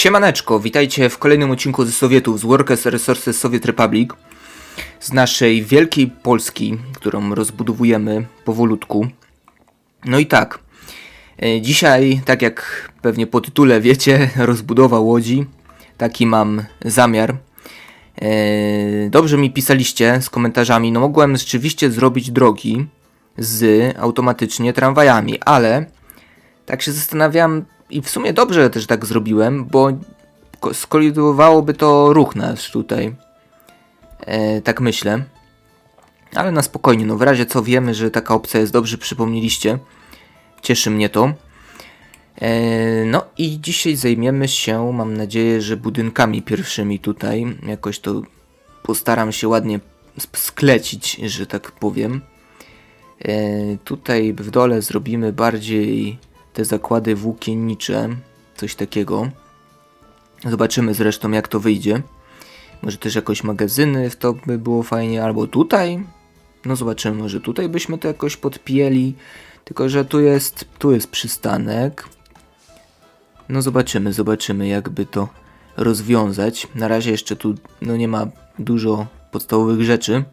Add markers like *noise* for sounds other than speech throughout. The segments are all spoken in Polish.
Siemaneczko, witajcie w kolejnym odcinku ze Sowietów, z Workers Resources Soviet Republic, z naszej wielkiej Polski, którą rozbudowujemy powolutku. No i tak, e, dzisiaj, tak jak pewnie po tytule wiecie, *laughs* rozbudowa Łodzi, taki mam zamiar. E, Dobrze mi pisaliście z komentarzami, no mogłem rzeczywiście zrobić drogi z automatycznie tramwajami, ale tak się zastanawiam i w sumie dobrze też tak zrobiłem, bo ko- skolidowałoby to ruch nasz tutaj. E, tak myślę. Ale na spokojnie, no w razie co wiemy, że taka opcja jest, dobrze przypomnieliście. Cieszy mnie to. E, no i dzisiaj zajmiemy się, mam nadzieję, że budynkami pierwszymi tutaj. Jakoś to postaram się ładnie sklecić, że tak powiem. E, tutaj w dole zrobimy bardziej te zakłady włókiennicze, coś takiego. Zobaczymy zresztą jak to wyjdzie. Może też jakoś magazyny w to by było fajnie, albo tutaj. No zobaczymy, może tutaj byśmy to jakoś podpięli. Tylko, że tu jest, tu jest przystanek. No zobaczymy, zobaczymy jakby to rozwiązać. Na razie jeszcze tu no nie ma dużo podstawowych rzeczy.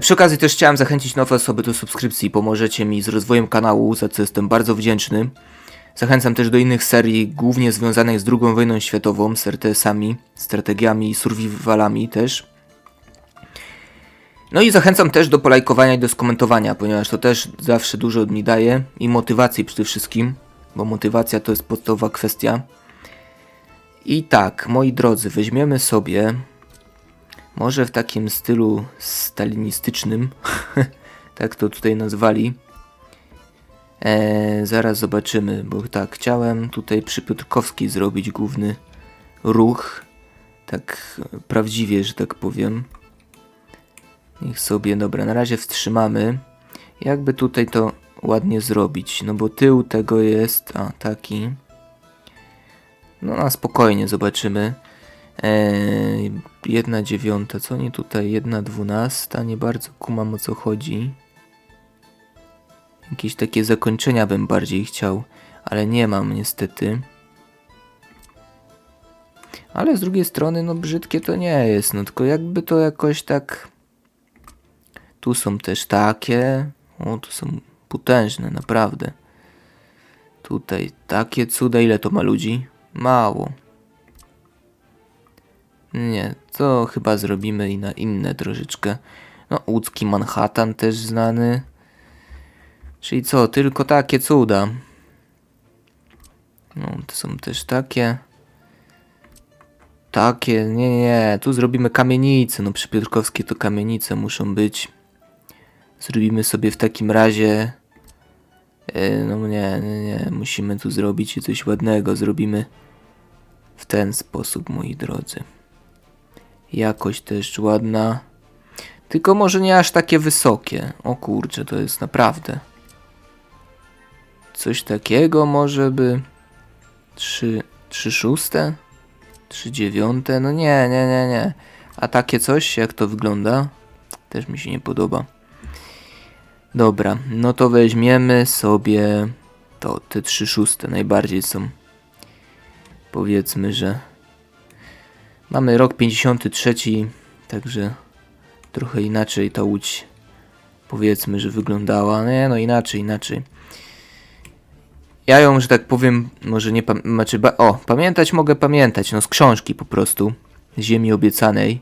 Przy okazji też chciałem zachęcić nowe osoby do subskrypcji. Pomożecie mi z rozwojem kanału, za co jestem bardzo wdzięczny. Zachęcam też do innych serii, głównie związanych z II wojną światową, z RTS-ami, strategiami i survivalami też. No i zachęcam też do polajkowania i do skomentowania, ponieważ to też zawsze dużo mi daje i motywacji przede wszystkim, bo motywacja to jest podstawowa kwestia. I tak, moi drodzy, weźmiemy sobie może w takim stylu stalinistycznym, *laughs* tak to tutaj nazwali. Eee, zaraz zobaczymy, bo tak, chciałem tutaj przy Piotrkowskiej zrobić główny ruch, tak prawdziwie, że tak powiem. Niech sobie, dobra, na razie wstrzymamy. Jakby tutaj to ładnie zrobić, no bo tył tego jest, a taki. No na spokojnie zobaczymy. Eee, jedna dziewiąta, co nie tutaj? Jedna dwunasta, nie bardzo kumam o co chodzi. Jakieś takie zakończenia bym bardziej chciał, ale nie mam niestety. Ale z drugiej strony, no brzydkie to nie jest, no tylko jakby to jakoś tak... Tu są też takie, o tu są potężne, naprawdę. Tutaj takie cuda, ile to ma ludzi? Mało. Nie, to chyba zrobimy i na inne troszeczkę. No, łódzki Manhattan też znany. Czyli co, tylko takie cuda. No, to są też takie. Takie, nie, nie, tu zrobimy kamienice. No, przy Piotrkowskiej to kamienice muszą być. Zrobimy sobie w takim razie. e, No nie, nie, nie, musimy tu zrobić coś ładnego. Zrobimy w ten sposób, moi drodzy. Jakość też ładna. Tylko może nie aż takie wysokie. O kurczę, to jest naprawdę. Coś takiego może by. Trzy, trzy szóste? Trzy dziewiąte? No nie, nie, nie, nie. A takie coś, jak to wygląda? Też mi się nie podoba. Dobra, no to weźmiemy sobie to, te trzy szóste najbardziej są. Powiedzmy, że Mamy rok 53, także trochę inaczej ta łódź powiedzmy, że wyglądała. Nie, no inaczej, inaczej. Ja ją, że tak powiem, może nie pam- znaczy, o, pamiętać mogę pamiętać, no z książki po prostu, Ziemi Obiecanej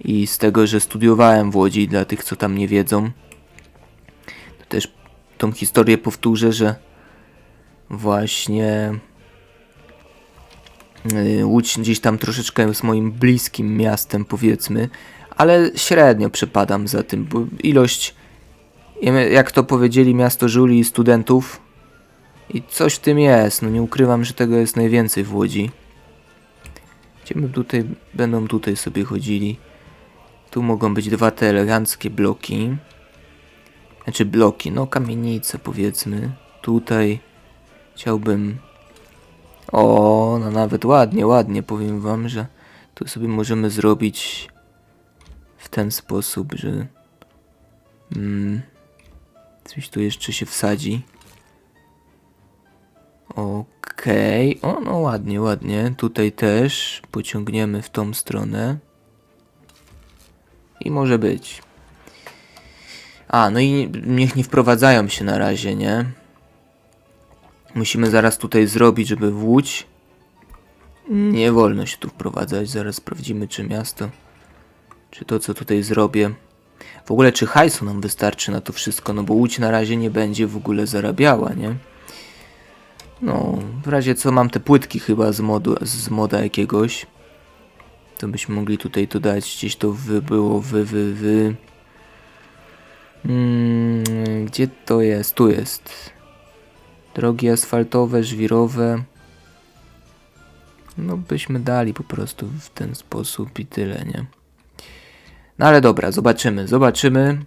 i z tego, że studiowałem w Łodzi, dla tych, co tam nie wiedzą. To też tą historię powtórzę, że właśnie Łódź gdzieś tam troszeczkę jest moim bliskim miastem, powiedzmy, ale średnio przepadam za tym, bo ilość, jak to powiedzieli, miasto żuli studentów i coś w tym jest, no nie ukrywam, że tego jest najwięcej w Łodzi. Gdzie my tutaj, będą tutaj sobie chodzili. Tu mogą być dwa te eleganckie bloki. Znaczy bloki, no kamienice powiedzmy. Tutaj chciałbym o, no nawet ładnie, ładnie powiem wam, że tu sobie możemy zrobić w ten sposób, że mm, coś tu jeszcze się wsadzi. Ok. Okej, o no ładnie, ładnie. Tutaj też pociągniemy w tą stronę. I może być. A, no i niech nie wprowadzają się na razie, nie? Musimy zaraz tutaj zrobić, żeby w Łódź nie wolno się tu wprowadzać. Zaraz sprawdzimy, czy miasto, czy to, co tutaj zrobię. W ogóle, czy hajsu nam wystarczy na to wszystko, no bo Łódź na razie nie będzie w ogóle zarabiała, nie? No, w razie co mam te płytki chyba z, modu, z moda jakiegoś. To byśmy mogli tutaj to dać. Gdzieś to wy było, wy, wy, wy. Mm, gdzie to jest? Tu jest. Drogi asfaltowe, żwirowe. No byśmy dali po prostu w ten sposób i tyle, nie? No ale dobra, zobaczymy, zobaczymy.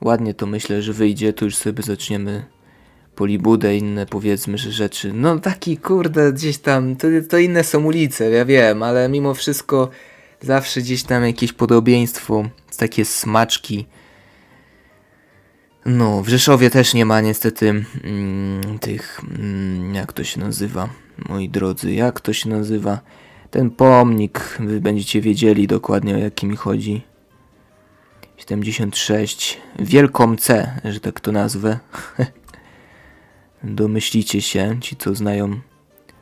Ładnie to myślę, że wyjdzie. Tu już sobie zaczniemy polibudę, inne powiedzmy, że rzeczy. No taki kurde, gdzieś tam, to, to inne są ulice, ja wiem, ale mimo wszystko zawsze gdzieś tam jakieś podobieństwo, takie smaczki. No, w Rzeszowie też nie ma niestety mm, tych, mm, jak to się nazywa, moi drodzy, jak to się nazywa? Ten pomnik, wy będziecie wiedzieli dokładnie o jaki mi chodzi. 76, Wielką C, że tak to nazwę. *laughs* Domyślicie się, ci co znają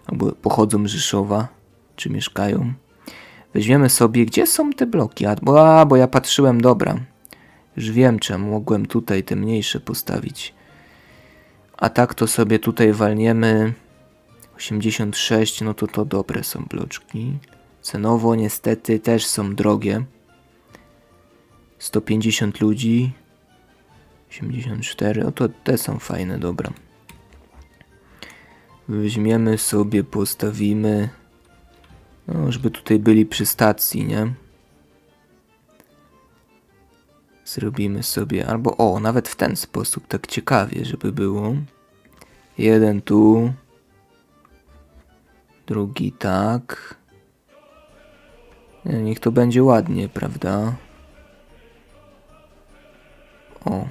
albo pochodzą z Rzeszowa, czy mieszkają. Weźmiemy sobie, gdzie są te bloki? A, bo, a, bo ja patrzyłem, dobra. Już wiem, czemu mogłem tutaj te mniejsze postawić. A tak to sobie tutaj walniemy. 86, no to to dobre są bloczki. Cenowo niestety też są drogie. 150 ludzi. 84, o to te są fajne, dobra. Weźmiemy sobie, postawimy. No, żeby tutaj byli przy stacji, nie? Zrobimy sobie, albo o, nawet w ten sposób, tak ciekawie, żeby było. Jeden tu. Drugi tak. Nie, niech to będzie ładnie, prawda? O.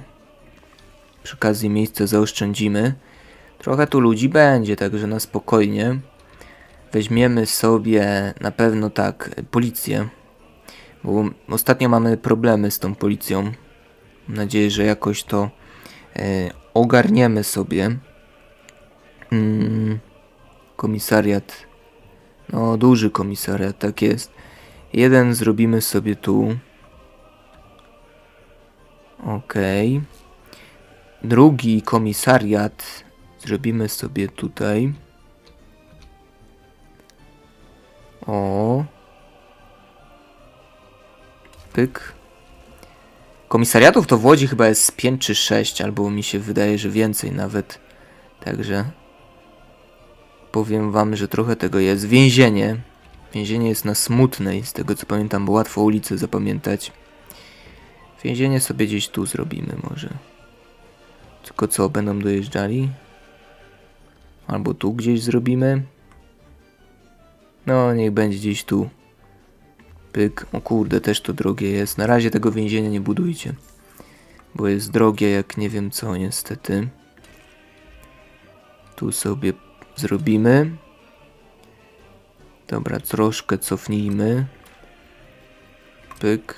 Przy okazji miejsce zaoszczędzimy. Trochę tu ludzi będzie, także na spokojnie. Weźmiemy sobie na pewno tak policję. Bo ostatnio mamy problemy z tą policją. Mam nadzieję, że jakoś to e, ogarniemy sobie. Mm, komisariat. No, duży komisariat, tak jest. Jeden zrobimy sobie tu. Okay. Drugi komisariat zrobimy sobie tutaj. O. Pyk. Komisariatów to w Łodzi chyba jest 5 czy 6, albo mi się wydaje, że więcej nawet. Także powiem wam, że trochę tego jest. Więzienie. Więzienie jest na smutnej, z tego co pamiętam, bo łatwo ulicę zapamiętać. Więzienie sobie gdzieś tu zrobimy może. Tylko co, będą dojeżdżali? Albo tu gdzieś zrobimy. No, niech będzie gdzieś tu. Pyk. O kurde, też to drogie jest. Na razie tego więzienia nie budujcie. Bo jest drogie jak nie wiem co, niestety. Tu sobie zrobimy. Dobra, troszkę cofnijmy. Pyk.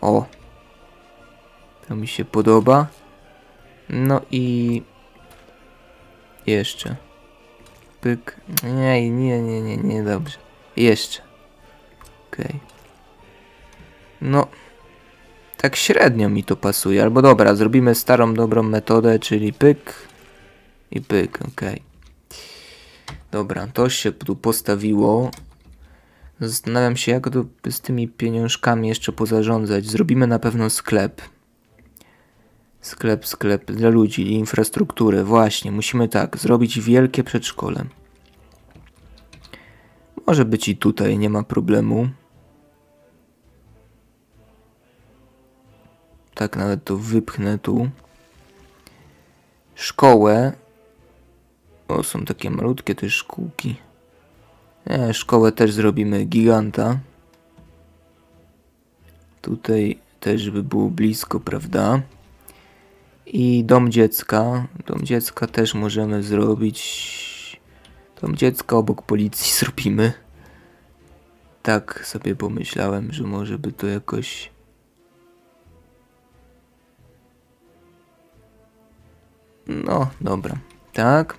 O. To mi się podoba. No i jeszcze. Pyk. Nie, nie, nie, nie, nie, dobrze. Jeszcze. Okej. Okay. No. Tak średnio mi to pasuje. Albo dobra, zrobimy starą, dobrą metodę, czyli pyk i pyk, okej. Okay. Dobra, to się tu postawiło. Zastanawiam się, jak to z tymi pieniążkami jeszcze pozarządzać. Zrobimy na pewno sklep. Sklep, sklep dla ludzi, infrastrukturę. Właśnie, musimy tak, zrobić wielkie przedszkole. Może być i tutaj, nie ma problemu. Tak, nawet to wypchnę tu. Szkołę. O, są takie malutkie te szkółki. Nie, szkołę też zrobimy giganta. Tutaj też by było blisko, prawda? I dom dziecka. Dom dziecka też możemy zrobić Tam dziecko obok policji *laughs* zrobimy. Tak sobie pomyślałem, że może by to jakoś... No, dobra. Tak.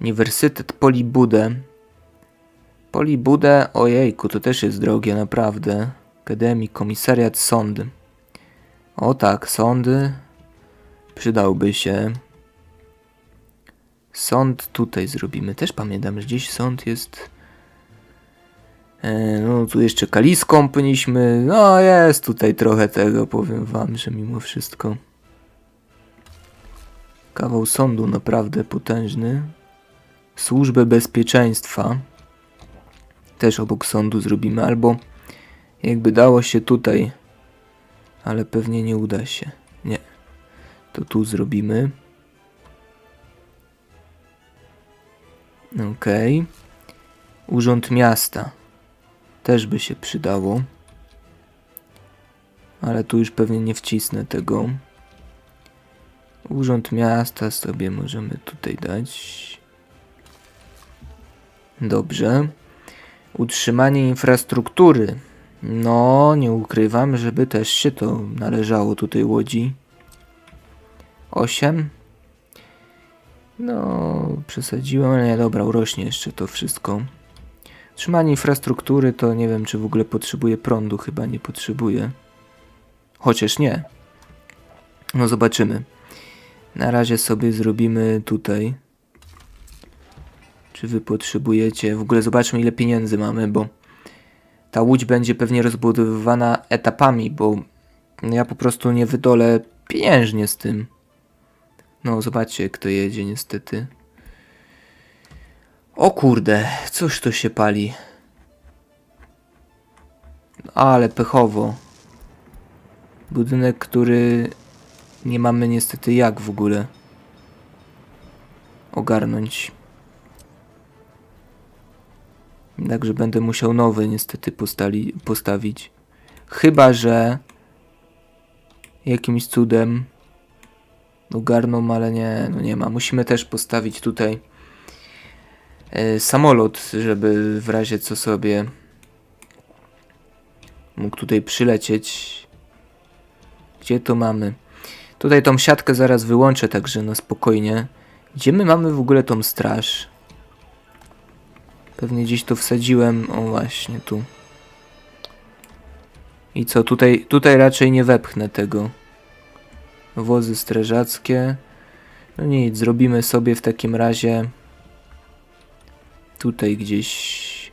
Uniwersytet Polibudę. Polibudę, ojejku, to też jest drogie, naprawdę. Akademii, komisariat, sądy. O tak, sądy. Przydałby się. Sąd tutaj zrobimy. Też pamiętam, że gdzieś sąd jest. E, no tu jeszcze kaliską powinniśmy. No jest tutaj trochę tego, powiem wam, że mimo wszystko. Kawał sądu naprawdę potężny. Służbę bezpieczeństwa. Też obok sądu zrobimy, albo jakby dało się tutaj, ale pewnie nie uda się. Nie. To tu zrobimy. Okej. Urząd Miasta. Też by się przydało. Ale tu już pewnie nie wcisnę tego. Urząd Miasta sobie możemy tutaj dać. Dobrze. Utrzymanie infrastruktury. No, nie ukrywam, żeby też się to należało tutaj Łodzi. 8. No, przesadziłem, ale dobra, urośnie jeszcze to wszystko. Utrzymanie infrastruktury to nie wiem, czy w ogóle potrzebuje prądu, chyba nie potrzebuje. Chociaż nie. No, zobaczymy. Na razie sobie zrobimy tutaj. Czy wy potrzebujecie? W ogóle zobaczmy, ile pieniędzy mamy, bo ta łódź będzie pewnie rozbudowywana etapami, bo ja po prostu nie wydolę pieniężnie z tym. No, zobaczcie, kto jedzie, niestety. O kurde, coś to się pali. Ale pechowo. Budynek, który nie mamy niestety jak w ogóle ogarnąć. Także będę musiał nowy niestety postali, postawić. Chyba, że jakimś cudem ogarną, ale nie, no nie ma. Musimy też postawić tutaj e, samolot, żeby w razie co sobie mógł tutaj przylecieć. Gdzie to mamy? Tutaj tą siatkę zaraz wyłączę, także no spokojnie. Gdzie my mamy w ogóle tą straż? Pewnie gdzieś to wsadziłem. O właśnie, tu. I co, tutaj, tutaj raczej nie wepchnę tego. Wozy strażackie. No nic, zrobimy sobie w takim razie tutaj gdzieś.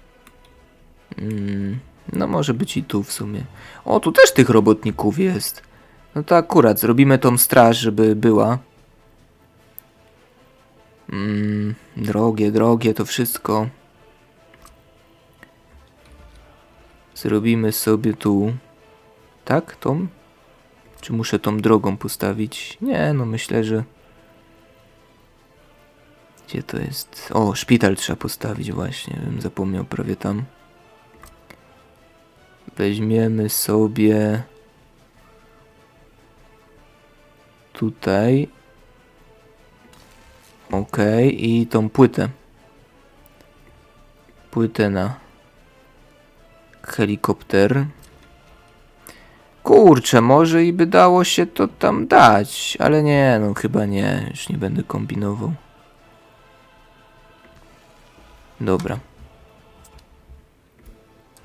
Mm, no może być i tu w sumie. O, tu też tych robotników jest. No to akurat, zrobimy tą straż, żeby była. Mm, drogie, drogie to wszystko. Zrobimy sobie tu. Tak, tą? Czy muszę tą drogą postawić? Nie, no myślę, że. Gdzie to jest? O, szpital trzeba postawić właśnie. Bym zapomniał prawie tam. Weźmiemy sobie. Tutaj. Ok, i tą płytę. Płytę na helikopter. Kurczę, może i by dało się to tam dać, ale nie, no chyba nie, już nie będę kombinował. Dobra.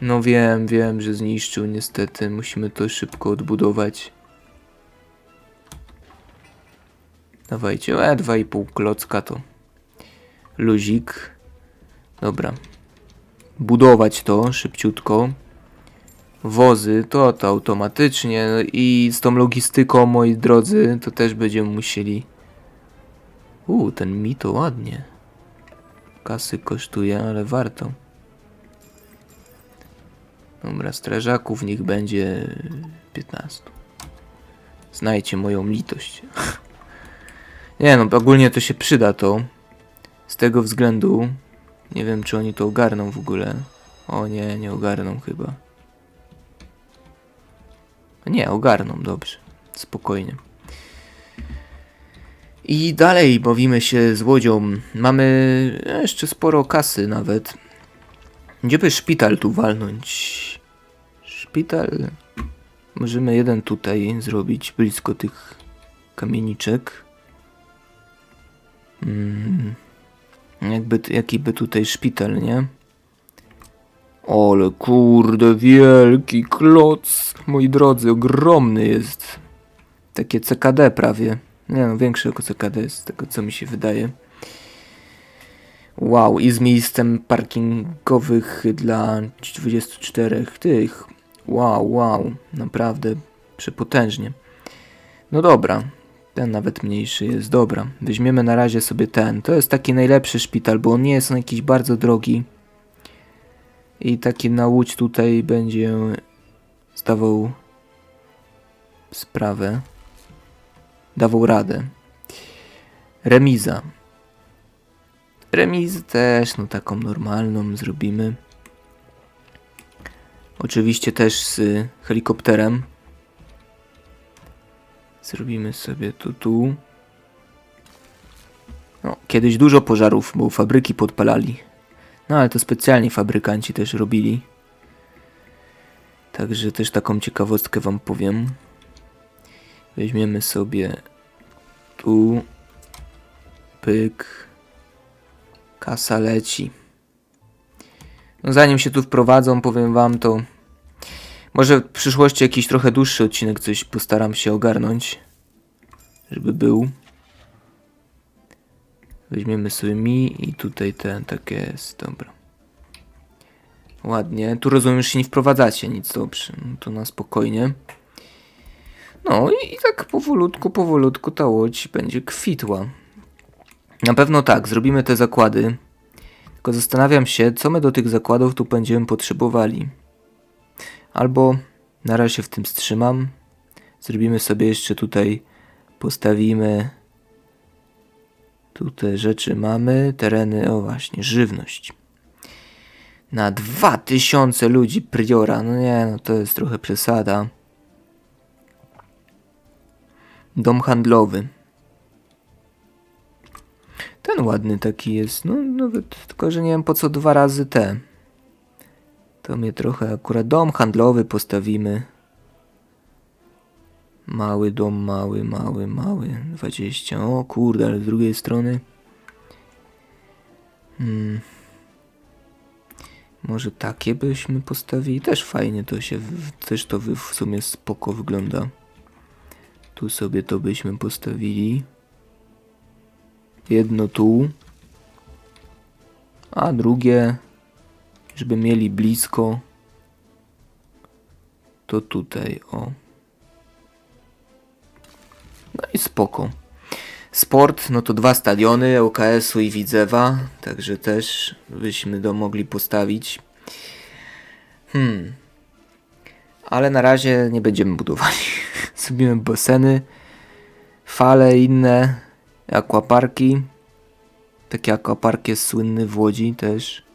No wiem, wiem, że zniszczył niestety, musimy to szybko odbudować. Dawajcie, e, 2,5 klocka to luzik. Dobra, budować to szybciutko. Wozy to to automatycznie i z tą logistyką, moi drodzy, to też będziemy musieli. Uuu, ten mi to ładnie. Kasy kosztuje, ale warto. Dobra, strażaków niech będzie 15. Znajcie moją litość. *laughs* Nie no, ogólnie to się przyda to. Z tego względu, nie wiem, czy oni to ogarną w ogóle. O nie, nie ogarną chyba. Nie, ogarną, dobrze. Spokojnie. I dalej bawimy się z łodzią. Mamy jeszcze sporo kasy nawet. Gdzie by szpital tu walnąć? Szpital. Możemy jeden tutaj zrobić, blisko tych kamieniczek. Mm. Jakby, jaki by tutaj szpital, nie? Ale kurde, wielki kloc, moi drodzy, ogromny jest. Takie CKD prawie. Nie no, większe jako CKD z tego co mi się wydaje. Wow, i z miejscem parkingowych dla 24 tych. Wow, wow, naprawdę przepotężnie. No dobra, ten nawet mniejszy jest, dobra. Weźmiemy na razie sobie ten. To jest taki najlepszy szpital, bo on nie jest on jakiś bardzo drogi. I taki na łódź tutaj będzie zdawał sprawę. Dawał radę. Remiza. Remizę też, no taką normalną zrobimy. Oczywiście też z helikopterem. Zrobimy sobie to tu. No, kiedyś dużo pożarów, bo fabryki podpalali. No ale to specjalnie fabrykanci też robili. Także też taką ciekawostkę wam powiem. Weźmiemy sobie tu. Pyk. Kasa leci. No zanim się tu wprowadzą, powiem wam to. Może w przyszłości jakiś trochę dłuższy odcinek coś postaram się ogarnąć. Żeby był. Weźmiemy sobie mi i tutaj ten, takie jest, dobra. Ładnie. Tu rozumiem, że się nie wprowadzacie, nic dobrze. No to na spokojnie. No i, i tak powolutku, powolutku ta łódź będzie kwitła. Na pewno tak, zrobimy te zakłady. Tylko zastanawiam się, co my do tych zakładów tu będziemy potrzebowali. Albo na razie w tym wstrzymam. Zrobimy sobie jeszcze tutaj, postawimy. Tutaj rzeczy mamy, tereny, o właśnie, żywność. Na 2000 ludzi priora, no nie, no to jest trochę przesada. Dom handlowy. Ten ładny taki jest, no nawet, tylko że nie wiem po co dwa razy te. To mnie trochę akurat dom handlowy postawimy. Mały dom, mały, mały, mały. 20. O kurde, ale z drugiej strony. Hmm. Może takie byśmy postawili. Też fajnie to się, też to w sumie spoko wygląda. Tu sobie to byśmy postawili. Jedno tu. A drugie, żeby mieli blisko. To tutaj, o. No i spoko. Sport, no to dwa stadiony, OKS-u i Widzewa, także też byśmy to mogli postawić. Hmm. Ale na razie nie będziemy budowali. *laughs* Zrobimy baseny, fale inne, aquaparki. Taki aquapark jest słynny w Łodzi też.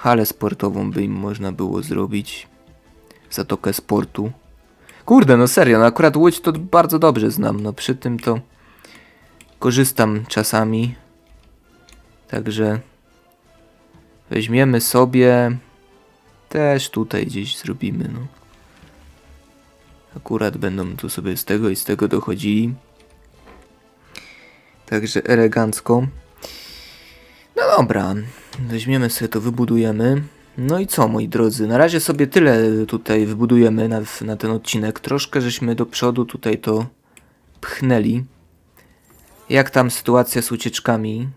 Halę sportową by im można było zrobić. Zatokę sportu. Kurde, no serio, no akurat Łódź to bardzo dobrze znam. No przy tym to korzystam czasami. Także weźmiemy sobie też tutaj gdzieś zrobimy, no. Akurat będą tu sobie z tego i z tego dochodzili. Także elegancko. Dobra, weźmiemy sobie to, wybudujemy. No i co, moi drodzy, na razie sobie tyle tutaj wybudujemy na, na ten odcinek. Troszkę żeśmy do przodu tutaj to pchnęli. Jak tam sytuacja z ucieczkami?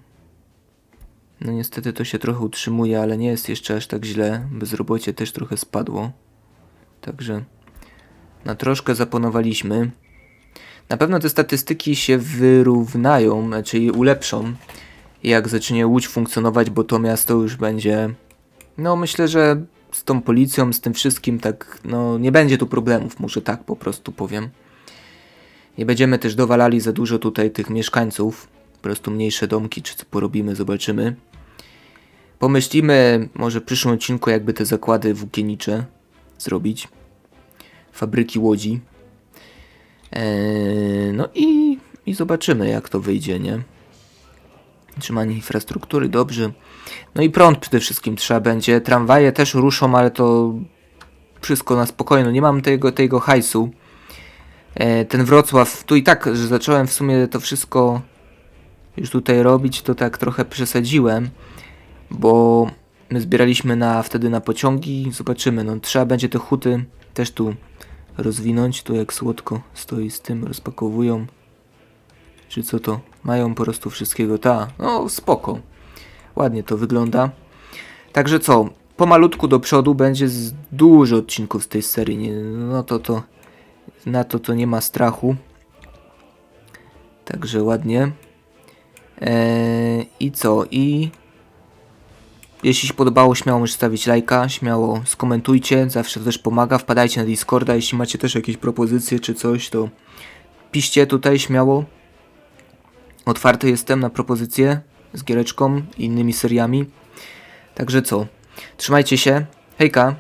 No niestety to się trochę utrzymuje, ale nie jest jeszcze aż tak źle. Bezrobocie też trochę spadło. Także na troszkę zaponowaliśmy. Na pewno te statystyki się wyrównają, czyli ulepszą, jak zacznie Łódź funkcjonować, bo to miasto już będzie no myślę, że z tą policją, z tym wszystkim tak, no nie będzie tu problemów, może tak po prostu powiem. Nie będziemy też dowalali za dużo tutaj tych mieszkańców, po prostu mniejsze domki, czy co porobimy, zobaczymy. Pomyślimy może w przyszłym odcinku jakby te zakłady włókiennicze zrobić. Fabryki łodzi. Eee, no i i zobaczymy jak to wyjdzie, nie? Utrzymanie infrastruktury, dobrze. No i prąd przede wszystkim trzeba będzie. Tramwaje też ruszą, ale to wszystko na spokojno. Nie mam tego, tego hajsu. E, ten Wrocław, tu i tak, że zacząłem w sumie to wszystko już tutaj robić, to tak trochę przesadziłem, bo my zbieraliśmy na, wtedy na pociągi. Zobaczymy, no trzeba będzie te huty też tu rozwinąć. Tu jak słodko stoi z tym, rozpakowują. Czy co to? Mają po prostu wszystkiego. Ta, no spoko. Ładnie to wygląda. Także co? Pomalutku do przodu będzie dużo odcinków z tej serii. No to to na to to nie ma strachu. Także ładnie. Eee, I co? I jeśli się podobało, śmiało możecie stawić lajka, śmiało skomentujcie, zawsze to też pomaga. Wpadajcie na Discorda, jeśli macie też jakieś propozycje czy coś, to piszcie tutaj śmiało. Otwarty jestem na propozycje z giereczką i innymi seriami. Także co? Trzymajcie się. Hejka!